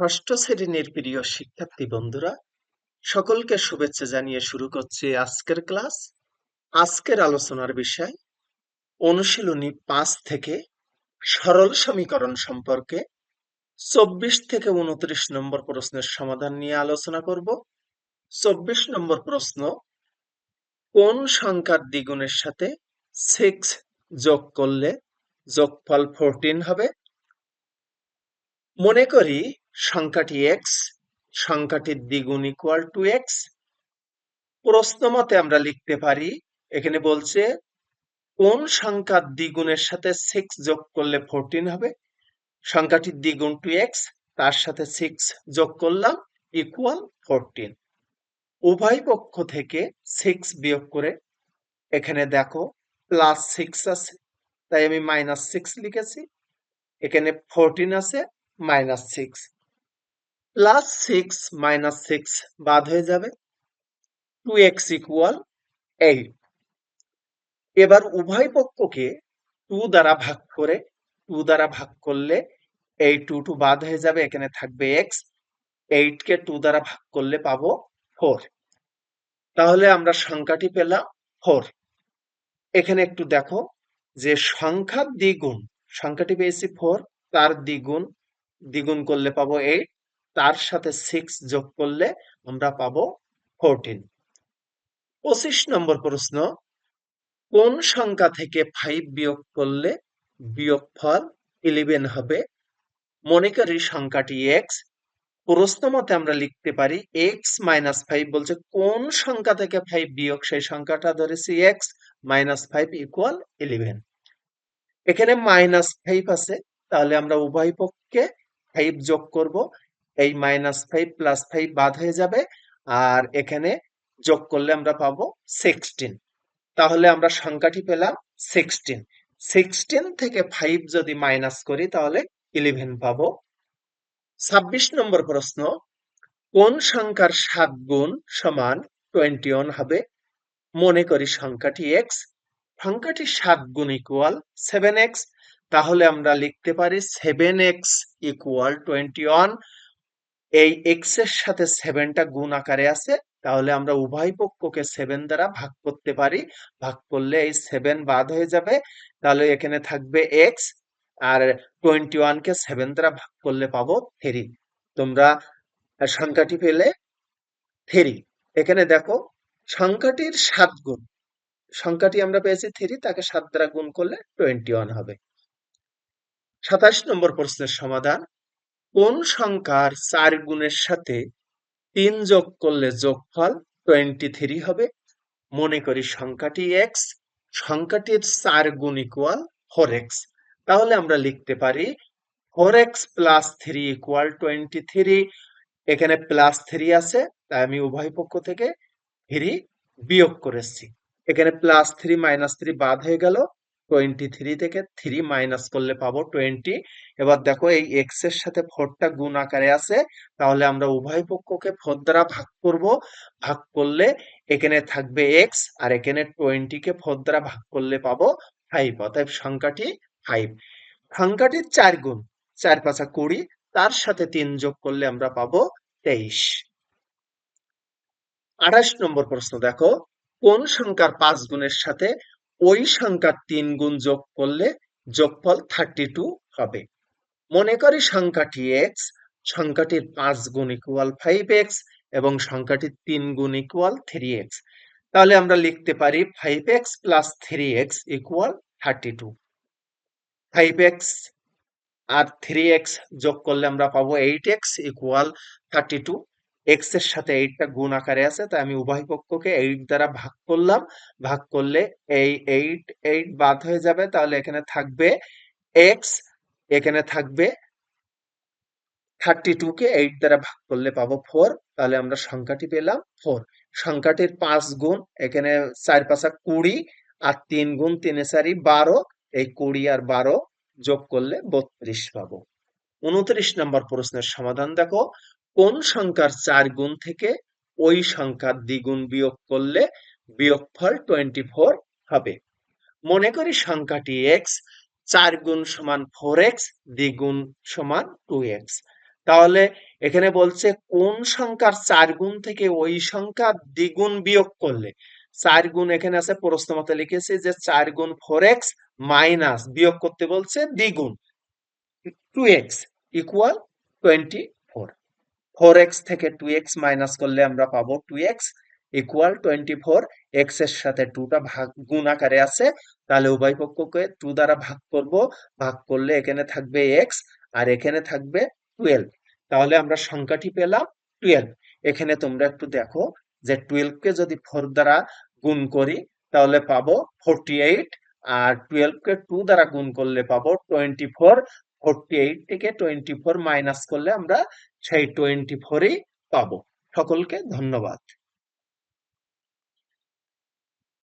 ষষ্ঠ শ্রেণির প্রিয় শিক্ষার্থী বন্ধুরা, সকলকে শুভেচ্ছা জানিয়ে শুরু করছি আজকের ক্লাস। আজকের আলোচনার বিষয়, অনুশীলনী পাঁচ থেকে সরল সমীকরণ সম্পর্কে চব্বিশ থেকে উনত্রিশ নম্বর প্রশ্নের সমাধান নিয়ে আলোচনা করব। চব্বিশ নম্বর প্রশ্ন, কোন সংখ্যার দ্বিগুণের সাথে সিক্স যোগ করলে যোগফল ফোরটিন হবে? মনে করি সংখ্যাটি এক্স সংখ্যাটির দ্বিগুণ ইকুয়াল টু এক্স প্রশ্ন মতে আমরা লিখতে পারি, এখানে বলছে, কোন সংখ্যার দ্বিগুণের সাথে সিক্স যোগ করলে ফোরটিন হবে? সংখ্যাটির দ্বিগুণ টু এক্স তার সাথে সিক্স যোগ করলাম ইকুয়াল ফোরটিন উভয় পক্ষ থেকে সিক্স বিয়োগ করে, এখানে দেখো প্লাস সিক্স আছে, তাই আমি মাইনাস সিক্স লিখেছি। এখানে ফোরটিন আছে minus six plus six minus six বাদ হয়ে যাবে টু এক্স ইকুয়াল এইট এবার উভয় পক্ষকে টু দ্বারা ভাগ করে টু দ্বারা ভাগ করলে এই টু টু বাদ হয়ে যাবে, এখানে থাকবে এক্স এইট কে টু দ্বারা ভাগ করলে পাবো ফোর তাহলে আমরা সংখ্যাটি পেলাম ফোর এখানে একটু দেখো যে সংখ্যার দ্বিগুণ, সংখ্যাটি পেয়েছি ফোর তার দ্বিগুণ দ্বিগুণ করলে পাবো এইট তার সাথে সিক্স যোগ করলে আমরা পাবো ফোরটিন পঁচিশ নম্বর প্রশ্ন, কোন সংখ্যা থেকে ফাইভ বিয়োগ করলে বিয়োগফল ইলেভেন হবে? মনে করি সংখ্যাটি এক্স প্রশ্ন মতে আমরা লিখতে পারি এক্স মাইনাস ফাইভ বলছে কোন সংখ্যা থেকে ফাইভ বিয়োগ, সেই সংখ্যাটা ধরেছি x minus five equal eleven এখানে মাইনাস ফাইভ আছে, তাহলে আমরা উভয় পক্ষে ফাইভ যোগ করব। এই মাইনাস ফাইভ প্লাস ফাইভ বাদ হয়ে যাবে। আর এখানে যোগ করলে আমরা পাবো সিক্সটিন তাহলে আমরা সংখ্যাটি পেলাম সিক্সটিন সিক্সটিন থেকে ফাইভ যদি মাইনাস করি, তাহলে ইলেভেন পাবো। ছাব্বিশ নম্বর প্রশ্ন, কোন সংখ্যার সাত গুণ সমান টোয়েন্টি ওয়ান হবে? মনে করি সংখ্যাটি এক্স সংখ্যাটি সাত গুণ ইকুয়াল সেভেন এক্স তাহলে আমরা লিখতে পারি seven x equal twenty one এই এক্সের সাথে সেভেনটা গুণ আকারে আছে, তাহলে আমরা উভয় পক্ষকে সেভেন দ্বারা ভাগ করতে পারি। ভাগ করলে এই সেভেন বাদ হয়ে যাবে। তাহলে এখানে থাকবে এক্স আর টোয়েন্টি ওয়ানকে সেভেন দ্বারা ভাগ করলে পাবো থ্রি তোমরা সংখ্যাটি পেলে থ্রি এখানে দেখো, সংখ্যাটির সাত গুণ। সংখ্যাটি আমরা পেয়েছি থ্রি তাকে সাত দ্বারা গুণ করলে টোয়েন্টি ওয়ান হবে। সাতাশ নম্বর প্রশ্নের সমাধান। কোন সংখ্যার চার গুণের সাথে তিন যোগ করলে যোগফল টোয়েন্টি থ্রি হবে? মনে করি সংখ্যাটি এক্স সংখ্যাটির চার গুণ ইকুয়াল ফোর এক্স তাহলে আমরা লিখতে পারি four x plus three equal twenty three এখানে প্লাস থ্রি আছে, তাই আমি উভয় পক্ষ থেকে থ্রি বিয়োগ করেছি। এখানে প্লাস থ্রি মাইনাস থ্রি বাদ হয়ে গেল। টোয়েন্টি থ্রি থেকে থ্রি মাইনাস করলে পাবো টোয়েন্টি এবার দেখো এই এক্সের সাথে ফোরটা গুণ আকারে আছে, তাহলে আমরা উভয় পক্ষকে ফোর দ্বারা ভাগ করব। ভাগ করলে এখানে থাকবে এক্স আর এখানে টোয়েন্টি কে ফোর দ্বারা ভাগ করলে পাবো ফাইভ অতএব সংখ্যাটি ফাইভ সংখ্যাটির চার গুণ, চার পাঁচা কুড়ি, তার সাথে তিন যোগ করলে আমরা পাবো তেইশ। আঠাশ নম্বর প্রশ্ন দেখো, কোন সংখ্যার পাঁচ গুণের সাথে ওই সংখ্যার তিন গুণ যোগ করলে যোগফল থার্টি টু হবে। মনে করি সংখ্যাটি এক্স সংখ্যাটির পাঁচ গুণ ইকুয়াল ফাইভ এক্স এবং সংখ্যাটির তিন গুণ ইকুয়াল থ্রি এক্স তাহলে আমরা লিখতে পারি five x plus three x equal thirty two five x আর থ্রি এক্স যোগ করলে আমরা পাবো eight x equal thirty two এক্সের সাথে এইটটা গুণ আকারে আছে, তাই আমি উভয় পক্ষকে এইট দ্বারা ভাগ করলাম। ভাগ করলে এই এইট এইট বাদ হয়ে যাবে। তাহলে এখানে থাকবে এক্স এখানে থাকবে থার্টি কে এইট দ্বারা ভাগ করলে পাবো ফোর তাহলে আমরা সংখ্যাটি পেলাম ফোর সংখ্যাটির পাঁচ গুণ, এখানে চার পাঁচা কুড়ি আর তিন গুণ তিনে চারি বারো। এই কুড়ি আর বারো যোগ করলে বত্রিশ পাবো। উনত্রিশ নম্বর প্রশ্নের সমাধান দেখো। কোন সংখ্যার চার গুণ থেকে ওই সংখ্যার দ্বিগুণ বিয়োগ করলে বিয়োগফল টোয়েন্টি ফোর হবে। মনে করি সংখ্যাটি এক্স চার গুণ সমান ফোর এক্স দ্বিগুণ সমান টু এক্স তাহলে এখানে বলছে কোন সংখ্যার চার গুণ থেকে ওই সংখ্যা দ্বিগুণ বিয়োগ করলে? চার গুণ এখানে আছে, প্রশ্ন মতে লিখেছি যে চার গুণ ফোর এক্স মাইনাস বিয়োগ করতে বলছে দ্বিগুণ। Two x equal twenty four x থেকে টু এক্স মাইনাস করলে আমরা পাবো two x equal twenty four এক্সের সাথে টুটা ভাগ, গুণ আকারে আছে, তাহলে উভয় পক্ষকে টু দ্বারা ভাগ করব, ভাগ করলে এখানে থাকবে এক্স আর এখানে থাকবে টুয়েলভ তাহলে আমরা সংখ্যাটি পেলাম টুয়েলভ এখানে তোমরা একটু দেখো যে টুয়েলভ কে যদি ফোর দ্বারা গুণ করি, তাহলে পাবো ফোরটি এইট আর টুয়েলভ কে টু দ্বারা গুণ করলে পাবো টোয়েন্টি ফোর ফোরটি এইট থেকে টোয়েন্টি ফোর মাইনাস করলে আমরা সেই টোয়েন্টি ফোরই পাবো। সকলকে ধন্যবাদ।